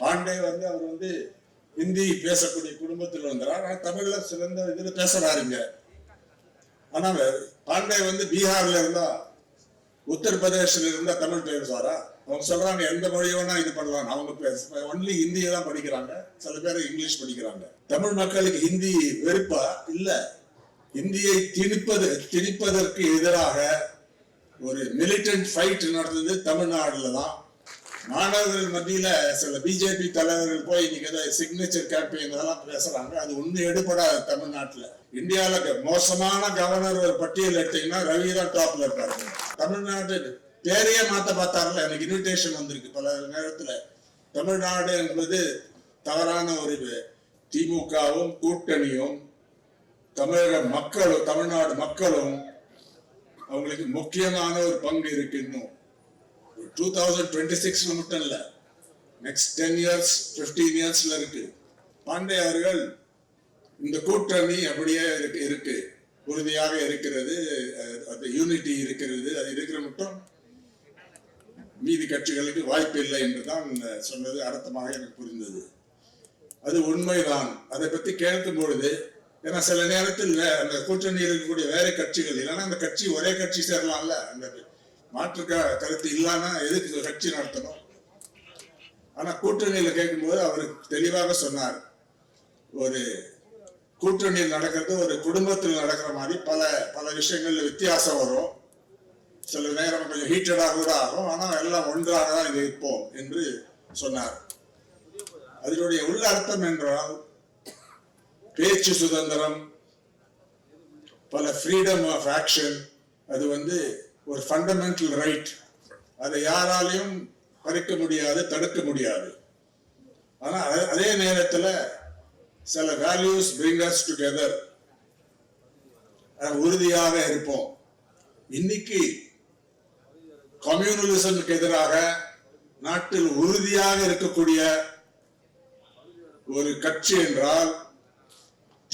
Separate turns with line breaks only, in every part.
பாண்டே வந்து அவர் வந்து ஹிந்தி பேசக்கூடிய குடும்பத்தில் வந்தார். ஆனால் தமிழ்ல சிறந்த இதில் பேசுறாருங்க ஆனால் பாண்டே வந்து பீகார்ல இருந்தா உத்தரப்பிரதேசில் இருந்தா தமிழ் பேசுவாரா? அவங்க சொல்றாங்க எந்த மொழி வேணா இது பண்ணலாம். அவங்க பேச ஒன்லி ஹிந்தியை தான் படிக்கிறாங்க. சில பேர் இங்கிலீஷ் படிக்கிறாங்க. தமிழ் மக்களுக்கு ஹிந்தி வெறுப்பா? இல்ல. இந்தியை திணிப்பது திணிப்பதற்கு எதிராக ஒரு மிலிட்டன்ட் ஃபைட் நடந்தது தமிழ்நாடுல தான். மாணவர்கள் மத்தியில சில பிஜேபி தலைவர்கள் போய் இன்னைக்கு ஏதோ சிக்னேச்சர் கேம்பெயின் அதெல்லாம் பேசுறாங்க. அது ஒண்ணு எடுபடாது தமிழ்நாட்டுல. இந்தியால க- மோசமான கவர்னர் ஒரு பட்டியல் எடுத்தீங்கன்னா ரவி தான் டாப்ல இருப்பாரு. தமிழ்நாடு பேரையே மாத்த பார்த்தாருல. எனக்கு இன்விடேஷன் வந்திருக்கு பல நேரத்துல. தமிழ்நாடு என்பது தவறான ஒரு திமுகவும் கூட்டணியும் தமிழக மக்களும் தமிழ்நாடு மக்களும் அவங்களுக்கு முக்கியமான ஒரு பங்கு இருக்கு இன்னும். டூ தௌசண்ட் டுவெண்ட்டி சிக்ஸ் மட்டும் நெக்ஸ்ட் டென் இயர்ஸ் பிப்டீன் இயர்ஸ்ல இருக்கு. பாண்டே அவர்கள் இந்த கூட்டணி அப்படியே இருக்கு இருக்கு. உறுதியாக இருக்கிறது அந்த யூனிட்டி இருக்கிறது அது இருக்கிற மட்டும் மீதி கட்சிகளுக்கு வாய்ப்பு இல்லை என்றுதான் சொன்னது அர்த்தமாக எனக்கு புரிந்தது. அது உண்மைதான். அதை பத்தி கேட்கும் பொழுது ஏன்னா சில நேரத்தில் அந்த கூட்டணியில் இருக்கக்கூடிய வேற கட்சிகள் இல்லைன்னா அந்த கட்சி ஒரே கட்சி சேரலாம்ல அந்த மாற்று கருத்து இல்லாம எதுக்கு கட்சி நடத்தணும்? ஆனா கூட்டணியில கேட்கும்போது அவர் தெளிவாக சொன்னார். ஒரு கூட்டணியில் நடக்கிறது ஒரு குடும்பத்தில் நடக்கிற மாதிரி பல பல விஷயங்கள்ல வித்தியாசம் வரும். சில நேரம் கொஞ்சம் ஹீட்டடாக கூட ஆகும். ஆனால் எல்லாம் ஒன்றாக தான் இருப்போம் என்று சொன்னார். அதனுடைய உள்ள அர்த்தம் என்றால் பேச்சு சுதந்திரம் பல ஃப்ரீடம் ஆஃப் ஆக்ஷன் அது வந்து ஒரு ஃபண்டமெண்டல் ரைட் அதை யாராலையும் பறிக்க முடியாது தடுக்க முடியாது. ஆனால் அதே- அதே சில வேல்யூஸ் பிரிங் அஸ் டுகெதர் உறுதியாக இருப்போம். இன்னைக்கு கம்யூனலிசமுக்கு எதிராக நாட்டில் உறுதியாக இருக்கக்கூடிய ஒரு கட்சி என்றால்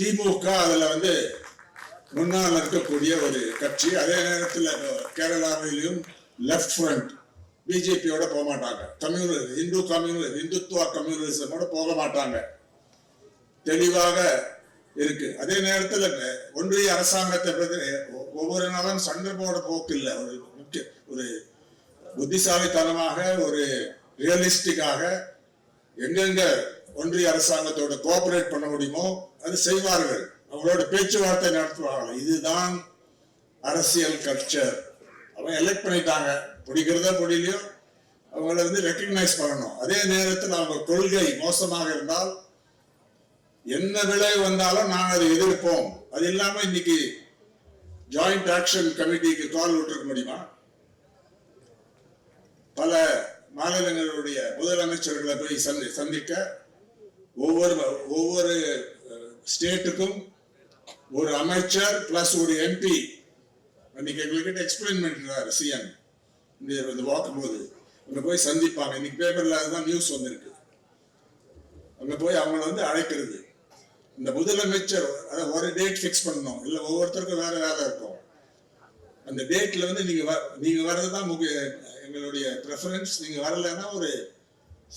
திமுக அதில் வந்து முன்னால் இருக்கக்கூடிய ஒரு கட்சி. அதே நேரத்தில் கேரளாவிலும் லெஃப்ட் ஃப்ரண்ட் பிஜேபியோட போக மாட்டாங்க கம்யூனல் இந்து கம்யூனி இந்துத்துவ கம்யூனிசமோட போக மாட்டாங்க தெளிவாக இருக்கு. அதே நேரத்தில் ஒன்றிய அரசாங்கத்தை பற்றி ஒ- ஒவ்வொரு நாளும் சண்டை போட போக்கு இல்லை ஒரு முக்கிய ஒரு புத்திசாலித்தனமாக ஒரு ரியலிஸ்டிக்காக எங்கெங்க ஒன்றிய அரசாங்கத்தோட கோஆபரேட் பண்ண முடியுமோ அது செய்வார்கள். அவங்களோட பேச்சுவார்த்தை நடத்துவாங்க இதுதான் அரசியல் கல்ச்சர் அவங்க எலெக்ட் பண்ணிட்டாங்க. பிடிக்கிறதா பிடிலையோ அவங்கள வந்து ரெக்கக்னைஸ் பண்ணணும். அதே நேரத்தில் அவங்க கொள்கை மோசமாக இருந்தால் என்ன விளைவு வந்தாலும் நாங்கள் அதை எதிர்ப்போம். அது இல்லாமல் இன்னைக்கு ஜாயிண்ட் ஆக்ஷன் கமிட்டிக்கு கால் விட்டுருக்க முடியுமா? பல மாநிலங்களுடைய முதலமைச்சர்களை போய் சந்தி சந்திக்க ஒவ்வொரு ஒவ்வொரு ஸ்டேட்டுக்கும் ஒரு அமைச்சர் பிளஸ் ஒரு எம்பி அன்னைக்கு எங்ககிட்ட எக்ஸ்பிளைன் பண்ணிருக்காரு சிஎம் இந்த வாக்கும் போது அங்க போய் சந்திப்பாங்க. இன்னைக்கு பேப்பர்ல அதுதான் நியூஸ் வந்திருக்கு. அங்க போய் அவங்கள வந்து அழைக்கிறது. இந்த முதலமைச்சர் அதாவது ஒரு டேட் ஃபிக்ஸ் பண்ணணும். இல்ல ஒவ்வொருத்தருக்கும் வேற வேலை இருக்கும். அந்த டேட்ல வந்து நீங்க வ- நீங்க வர்றது தான் முக எங்களுடைய ப்ரெஃபரன்ஸ் நீங்க வரலைன்னா ஒரு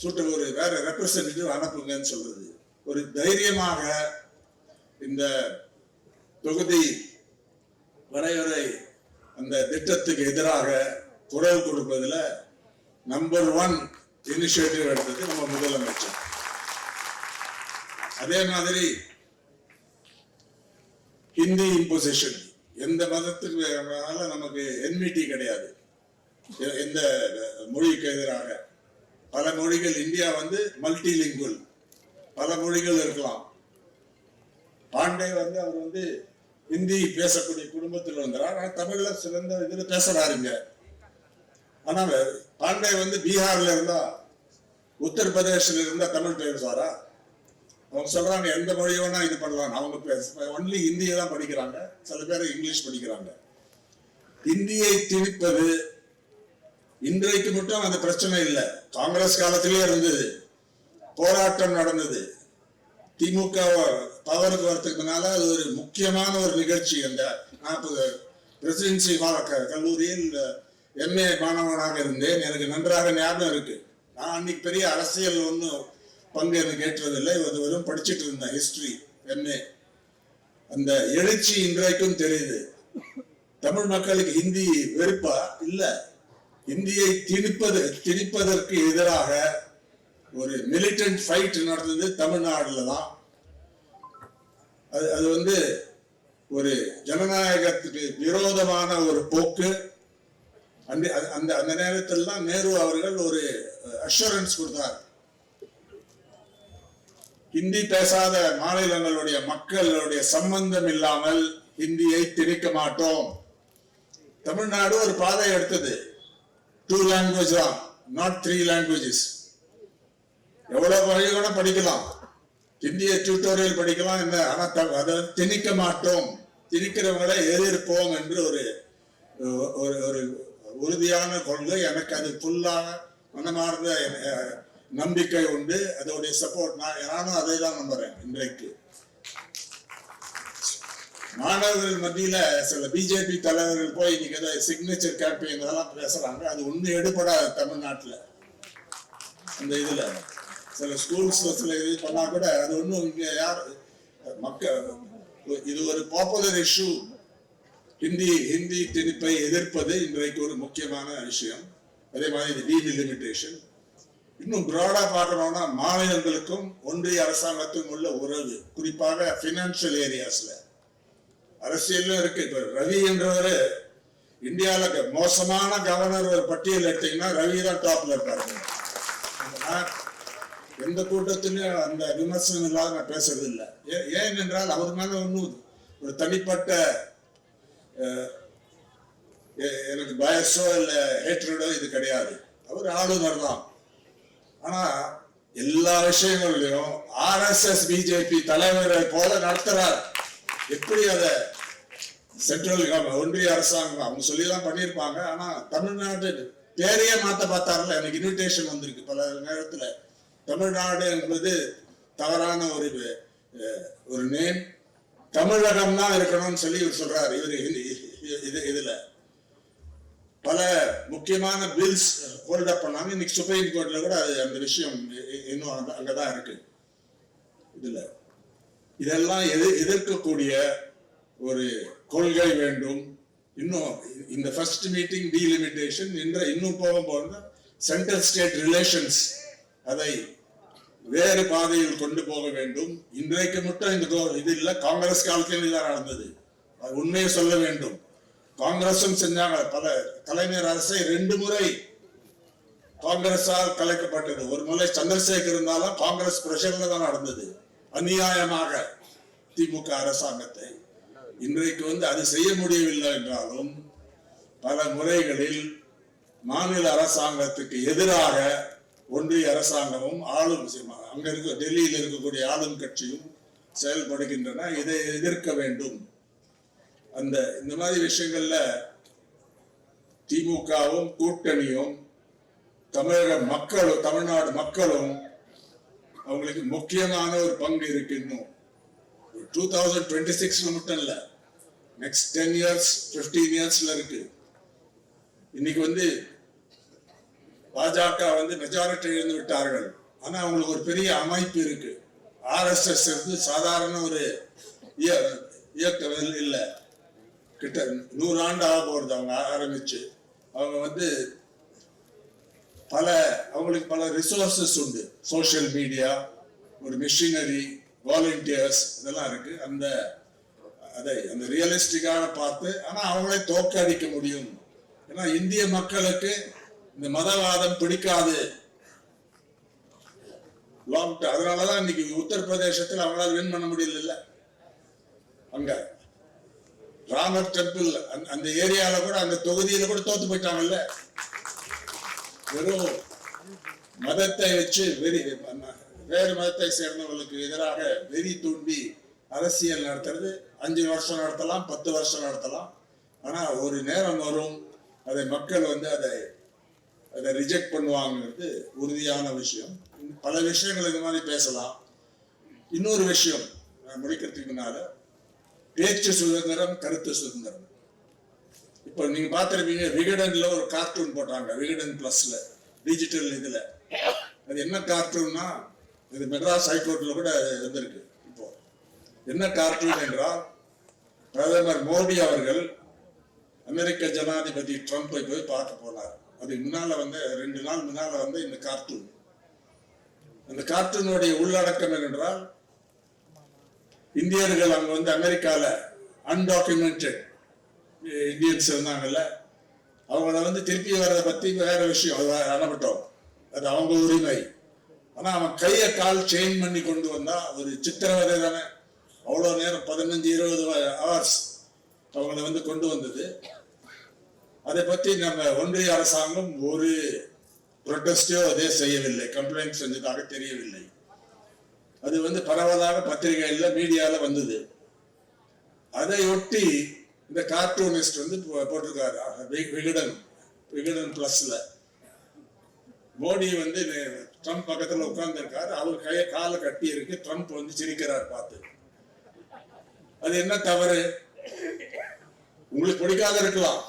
சூட்ட ஒரு வேற ரெப்ரசன்டேட்டிவ் அனுப்புங்கன்னு சொல்றது. ஒரு தைரியமாக இந்த தொகுதி வரையறை அந்த திட்டத்துக்கு எதிராக குரல் கொடுப்பதில் நம்பர் ஒன் இனிஷியேட்டிவ் எடுத்தது நம்ம முதலமைச்சர். அதே மாதிரி ஹிந்தி இம்போசிஷன் எந்த மதத்துக்கு நமக்கு என்மிட்டி கிடையாது. எ- எந்த மொழிக்கு எதிராக. பல மொழிகள் இந்தியா வந்து மல்டி லிங்குவல் பல மொழிகள் இருக்கலாம். பாண்டே வந்து அவர் வந்து ஹிந்தி பேசக்கூடிய குடும்பத்தில் வந்தார் நான் தமிழ்ல சிறந்த இதுல பேசுறாருங்க ஆனா பாண்டே வந்து பீகார்ல இருந்தா உத்தரப்பிரதேஷ்ல இருந்தா தமிழ் பேசுவாரா? அவங்க சொல்றாங்க எந்த மொழி வேணால் இது பண்ணலாம். அவங்க பேச ஒன்லி ஹிந்தியை தான் படிக்கிறாங்க. சில பேர் இங்கிலீஷ் படிக்கிறாங்க. ஹிந்தியை திணிப்பது இன்றைக்கு மட்டும் அந்த பிரச்சனை இல்லை. காங்கிரஸ் காலத்திலே இருந்தது. போராட்டம் நடந்தது. திமுக பவருக்கு வரத்துக்குனால அது ஒரு முக்கியமான ஒரு நிகழ்ச்சி அந்த நாற்பது பிரசிடென்சி கல்லூரியில் எம்ஏ மாணவனாக இருந்தேன். எனக்கு நன்றாக ஞாபகம் இருக்கு. நான் அன்னைக்கு பெரிய அரசியல் ஒன்றும் பங்கு எனக்கு ஏற்றதில்லை. அது வெறும் படிச்சிட்டு இருந்தேன். ஹிஸ்டரி எம்ஏ அந்த எழுச்சி இன்றைக்கும் தெரியுது. தமிழ் மக்களுக்கு ஹிந்தி வெறுப்பா? இல்ல. இந்தியை திணிப்பது திணிப்பதற்கு எதிராக ஒரு மிலிட்டன்ட் ஃபைட் நடந்தது தமிழ்நாடுல தான் அது அது வந்து ஒரு ஜனநாயகத்துக்கு விரோதமான ஒரு போக்கு. அந்த அது- அந்த அந்த நேரத்தில் தான் நேரு அவர்கள் ஒரு அஷூரன்ஸ் கொடுத்தார். ஹிந்தி பேசாத மாநிலங்களுடைய மக்களுடைய சம்பந்தம் இல்லாமல் ஹிந்தியை திணிக்க மாட்டோம். தமிழ்நாடு ஒரு பாதை எடுத்தது. டூ லாங்குவேஜ் தான் நாட் த்ரீ லாங்குவேஜஸ் எவ்வளவு வழி படிக்கலாம்? இந்திய டியூட்டோரியல் படிக்கலாம் என்ன? ஆனா த- அதை திணிக்க மாட்டோம். திணிக்கிறவங்களை எதிர்ப்போம் என்று ஒரு ஒரு ஒரு உறுதியான கொள்கை. எனக்கு அது ஃபுல்லாக மனமார்ந்த நம்பிக்கை உண்டு. அதோடைய சப்போர்ட் நான் நானும் அதை தான் நம்புறேன் இன்றைக்கு. மாணவர்கள் மத்தியில சில பிஜேபி தலைவர்கள் போய் இன்னைக்கு ஏதோ சிக்னேச்சர் கேம்பெயின் அதெல்லாம் பேசுறாங்க. அது ஒண்ணு எடுபடாது தமிழ்நாட்டுல. அந்த இதுல. சில ஸ்கூல்ஸ் சில இது பண்ணா கூட அது ஒன்றும் இங்கே யார் மக்கள் இது ஒரு பாப்புலர் இஷ்யூ ஹிந்தி ஹிந்தி திணிப்பை எதிர்ப்பது இன்றைக்கு ஒரு முக்கியமான விஷயம். அதே மாதிரி டீலிமிட்டேஷன் இன்னும் பிராடா பார்க்கணும்னா மாநிலங்களுக்கும் ஒன்றிய அரசாங்கத்துக்கும் உள்ள உறவு. குறிப்பாக பினான்சியல் ஏரியாஸ்ல அரசியலும் இருக்கு. இப்ப ரவி என்றவர் இந்தியால க- மோசமான கவர்னர் ஒரு பட்டியல் எடுத்தீங்கன்னா ரவி தான் டாப்ல இருப்பாரு. எந்த கூட்டத்திலையும் அந்த விமர்சனம் இல்லாத நான் பேசுறது இல்லை ஏ- ஏன் என்றால் அவர் மேல ஒன்றும் ஒரு தனிப்பட்ட எனக்கு பயஸோ இல்லை ஹேட்ரடோ இது கிடையாது. அவர் ஆளுநர் தான். ஆனா எல்லா விஷயங்கள்லையும் ஆர்எஸ்எஸ் பிஜேபி தலைவரை போல நடத்துறார். எப்படி அதை சென்ட்ரல் கவர்மெண்ட் ஒன்றிய அரசாங்கம் அவங்க சொல்லி தான் பண்ணியிருப்பாங்க. ஆனா தமிழ்நாட்டு பேரையே மாத்த பார்த்தாருல எனக்கு இன்விடேஷன் வந்திருக்கு. பல நேரத்துல. தமிழ்நாடு என்பது தவறான ஒரு ஒரு நேம் தமிழகம் தான் இருக்கணும்னு சொல்லி இவர் சொல்றாரு. இவர் இது இதுல. பல முக்கியமான பில்ஸ் ஹோல்ட் அப் பண்ணாங்க இன்னைக்கு சுப்ரீம் கோர்ட்ல கூட அது அந்த விஷயம் இன்னும் அங்கதான் இருக்கு. இதுல. இதெல்லாம் எது எதிர்க்கக்கூடிய ஒரு கொள்கை வேண்டும். இன்னும் இந்த ஃபர்ஸ்ட் மீட்டிங் டீலிமிட்டேஷன் இன்ற இன்னும் போக போகிறது சென்ட்ரல் ஸ்டேட் ரிலேஷன்ஸ் அதை வேறு பாதையில் கொண்டு போக வேண்டும். இன்றைக்கு மட்டும் இந்த கோ- இது இல்லை காங்கிரஸ் காலத்தில் இதான் நடந்தது. அது உண்மையை சொல்ல வேண்டும். காங்கிரசும் செஞ்சாங்க. பல கலைஞர் அரசை ரெண்டு முறை காங்கிரஸால் கலைக்கப்பட்டது. ஒரு முறை சந்திரசேகர் இருந்தாலும் காங்கிரஸ் பிரஷர்ல தான் நடந்தது. அநியாயமாக திமுக அரசாங்கத்தை. இன்றைக்கு வந்து அது செய்ய முடியவில்லை என்றாலும் பல முறைகளில் மாநில அரசாங்கத்துக்கு எதிராக ஒன்றிய அரசாங்கமும் ஆளும் அங்க இருக்க டெல்லியில் இருக்கக்கூடிய ஆளும் கட்சியும் செயல்படுகின்றன. இதை எதிர்க்க வேண்டும். அந்த இந்த மாதிரி விஷயங்கள்ல திமுகவும் கூட்டணியும் தமிழக மக்களும் தமிழ்நாடு மக்களும் அவங்களுக்கு முக்கியமான ஒரு பங்கு இருக்கு இன்னும் டூ தௌசண்ட் டுவெண்ட்டி சிக்ஸ் மட்டும் இல்லை நெக்ஸ்ட் டென் இயர்ஸ் ஃபிஃப்டீன் இயர்ஸ்ல இருக்கு. இன்னைக்கு வந்து பாஜக வந்து மெஜாரிட்டி இழந்து விட்டார்கள். ஆனா அவங்களுக்கு ஒரு பெரிய அமைப்பு இருக்கு. ஆர்எஸ்எஸ் இருந்து சாதாரண ஒரு இய- இயக்கம் இல்லை. கிட்ட நூறு ஆண்டு ஆக போறது அவங்க ஆரம்பிச்சு. அவங்க வந்து பல அவங்களுக்கு பல ரிசோர்சஸ் உண்டு. சோஷியல் மீடியா ஒரு மிஷினரி வாலண்டியர்ஸ் இதெல்லாம் இருக்கு. அந்த அதை அந்த ரியலிஸ்டிக்காக பார்த்து ஆனால் அவங்களே தோற்கடிக்க முடியும். ஏன்னா இந்திய மக்களுக்கு இந்த மதவாதம் பிடிக்காது. லாங் அதனாலதான் இன்னைக்கு உத்தரப்பிரதேசத்தில் அவங்களால வின் பண்ண முடியல அங்க ராமர் டெம்பிள் அந்த ஏரியால கூட அந்த தொகுதியில கூட தோத்து போயிட்டாங்கல்ல. வெறும் மதத்தை வச்சு வெறி வேறு மதத்தை சேர்ந்தவர்களுக்கு எதிராக வெறி தூண்டி அரசியல் நடத்துறது அஞ்சு வருஷம் நடத்தலாம் பத்து வருஷம் நடத்தலாம். ஆனா ஒரு நேரம் வரும் அதை மக்கள் வந்து அதை அதை ரிஜெக்ட் பண்ணுவாங்கிறது உறுதியான விஷயம். பல விஷயங்கள் இந்த மாதிரி பேசலாம். இன்னொரு விஷயம் முடிக்கிறதுக்கு முன்னால பேச்சு சுதந்திரம் கருத்து சுதந்திரம். இப்போ நீங்க பார்த்துருப்பீங்க விகடன்ல ஒரு கார்ட்டூன் போட்டாங்க விகடன் பிளஸ்ல டிஜிட்டல் இதுல. அது என்ன கார்ட்டூன்னா இது மெட்ராஸ் ஹைகோர்ட்ல கூட இருந்திருக்கு இப்போ. என்ன கார்ட்டூன் என்றால் பிரதமர் மோடி அவர்கள் அமெரிக்க ஜனாதிபதி ட்ரம்ப்பை போய் பார்க்க போனார். அது முன்னால வந்து ரெண்டு நாள் முன்னால வந்து இந்த கார்ட்டூன் அந்த கார்ட்டூனுடைய உள்ளடக்கம் என்றால் இந்தியர்கள் அங்க வந்து அமெரிக்கால அன்டாக்குமெண்டட் இந்தியன்ஸ் இருந்தாங்கல்ல அவங்கள வந்து திருப்பி வர்றதை பத்தி வேற விஷயம் அது அனுப்பட்டோம் அது அவங்க உரிமை. ஆனா அவன் கையை கால் செயின் பண்ணி கொண்டு வந்தா ஒரு சித்திரவதை தானே. அவ்வளோ நேரம் பதினஞ்சு இருபது ஹவர்ஸ் அவங்கள வந்து கொண்டு வந்தது. அதை பத்தி நம்ம ஒன்றிய அரசாங்கம் ஒரு ப்ரொட்டஸ்டோ அதே செய்யவில்லை. கம்ப்ளைண்ட் செஞ்சதாக தெரியவில்லை. அது வந்து பரவலாக பத்திரிகையில் மீடியாவில் வந்தது. அதை ஒட்டி இந்த கார்ட்டூனிஸ்ட் வந்து போ- போட்டிருக்காரு. விகடன் விகடன் பிளஸ்ல மோடி வந்து ட்ரம்ப் பக்கத்தில் உட்கார்ந்துருக்காரு. அவர் கையை காலை கட்டி இருக்கு. ட்ரம்ப் வந்து சிரிக்கிறார் பார்த்து. அது என்ன தவறு? உங்களுக்கு பிடிக்காத இருக்கலாம்.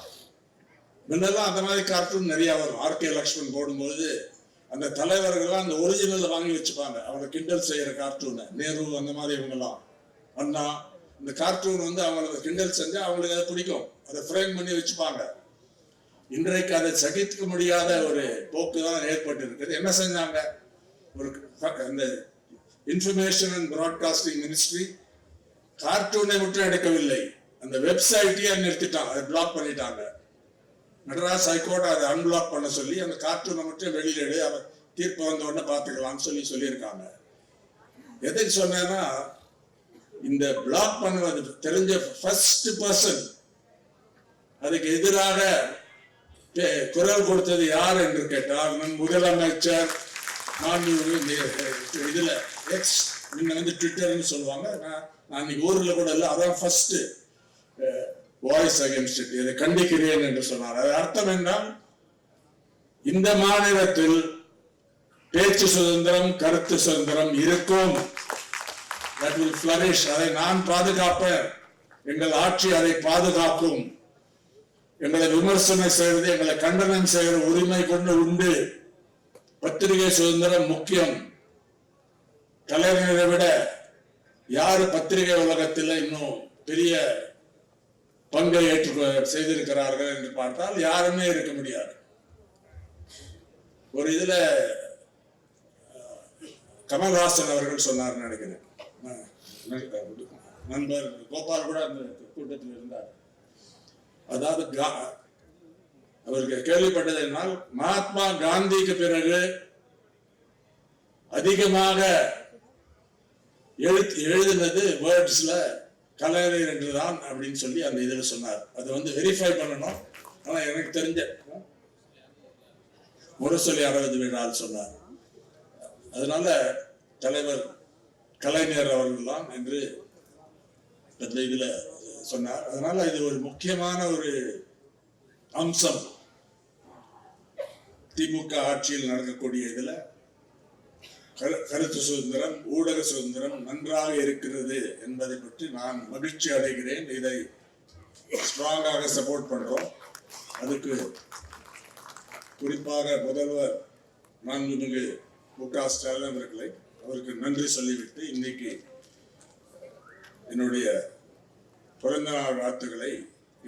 முன்னெல்லாம் அந்த மாதிரி கார்ட்டூன் நிறைய வரும். ஆர்கே லக்ஷ்மன் போடும்போது அந்த தலைவர்கள்லாம் அந்த ஒரிஜினல் வாங்கி வச்சுப்பாங்க. அவங்க கிண்டல் செய்யற கார்ட்டூனை நேரு அந்த மாதிரி இவங்கெல்லாம். அண்ணா இந்த கார்ட்டூன் வந்து அவங்களுக்கு கிண்டல் செஞ்சால் அவங்களுக்கு அதை பிடிக்கும். அதை ஃப்ரேம் பண்ணி வச்சுப்பாங்க. இன்றைக்கு அதை சகித்துக்க முடியாத ஒரு போக்கு தான் ஏற்பட்டு இருக்குது என்ன செஞ்சாங்க? ஒரு அந்த இன்ஃபர்மேஷன் அண்ட் ப்ராட்காஸ்டிங் மினிஸ்ட்ரி கார்ட்டூனை மட்டும் எடுக்கவில்லை. அந்த வெப்சைட்டையே நிறுத்திட்டாங்க. அதை பிளாக் பண்ணிட்டாங்க. மெட்ராஸ் ஹைகோர்ட் அதை அன்பிளாக் பண்ண சொல்லி அந்த கார்ட்டூனை மட்டும் வெளியிடு அவர் தீர்ப்பு வந்த உடனே பார்த்துக்கலாம்னு சொல்லி சொல்லியிருக்காங்க. எதுக்கு சொன்னேன்னா இந்த பிளாக் பண்ணுவது தெரிஞ்ச ஃபர்ஸ்ட் பர்சன் அதுக்கு எதிராக பே- குரல் கொடுத்தது யார் என்று கேட்டால் நம் முதலமைச்சர். நான் இதுல எக்ஸ் முன்ன வந்து ட்விட்டர்னு சொல்லுவாங்க. நான் நான் இன்னைக்கு ஊர்ல கூட இல்லை அதான் ஃபர்ஸ்ட் வாய்ஸ் அகேன்ஸ்ட் இட் இதை கண்டிக்கிறேன் என்று சொன்னார். அது அர்த்தம் என்றால் இந்த மாநிலத்தில் பேச்சு சுதந்திரம் கருத்து சுதந்திரம் இருக்கும். அதை நான் பாதுகாப்பேன். எங்கள் ஆட்சி அதை பாதுகாக்கும். எங்களை விமர்சனம் செய்வது எங்களை கண்டனம் செய்கிற உரிமை கொண்டு உண்டு. பத்திரிகை சுதந்திரம் முக்கியம். கலைஞரை விட யாரு பத்திரிகை உலகத்தில் இன்னும் பெரிய பங்கை ஏற்று செய்திருக்கிறார்கள் என்று பார்த்தால் யாருமே இருக்க முடியாது. ஒரு இதுல கமல்ஹாசன் அவர்கள் சொன்னார் நினைக்கிறேன். நண்பர் கோபால் கூட அந்த கூட்டத்தில் இருந்தார். அதாவது கா- அவருக்கு கேள்விப்பட்டது என்னால் மகாத்மா காந்திக்கு பிறகு அதிகமாக எழுத்து எழுதினது வேர்ட்ஸ்ல கலைஞர் என்றுதான் அப்படின்னு சொல்லி அந்த இதில் சொன்னார். அதை வந்து வெரிஃபை பண்ணணும். ஆனால் எனக்கு தெரிஞ்ச முரசொலி அறுபது விழால் சொன்னார். அதனால தலைவர் கலைஞர் அவர்கள்தான் என்று அந்த இதில் சொன்னார். அதனால இது ஒரு முக்கியமான ஒரு அம்சம். திமுக ஆட்சியில் நடக்கக்கூடிய இதில் கருத்து சுதந்திரம் ஊடக சுதந்திரம் நன்றாக இருக்கிறது என்பதை பற்றி நான் மகிழ்ச்சி அடைகிறேன். இதை ஸ்ட்ராங்காக சப்போர்ட் பண்றோம். அதுக்கு குறிப்பாக முதல்வர் மாண்புமிகு மு க ஸ்டாலின் அவர்களை அவருக்கு நன்றி சொல்லிவிட்டு இன்னைக்கு என்னுடைய பிறந்த நாள் வாழ்த்துக்களை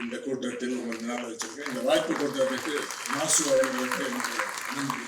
இந்த கூட்டத்தில் உங்களுக்கு நாள் வச்சிருக்கேன். இந்த வாய்ப்பு கொடுத்ததற்கு மாசு அவர்களுக்கு என்னுடைய நன்றி.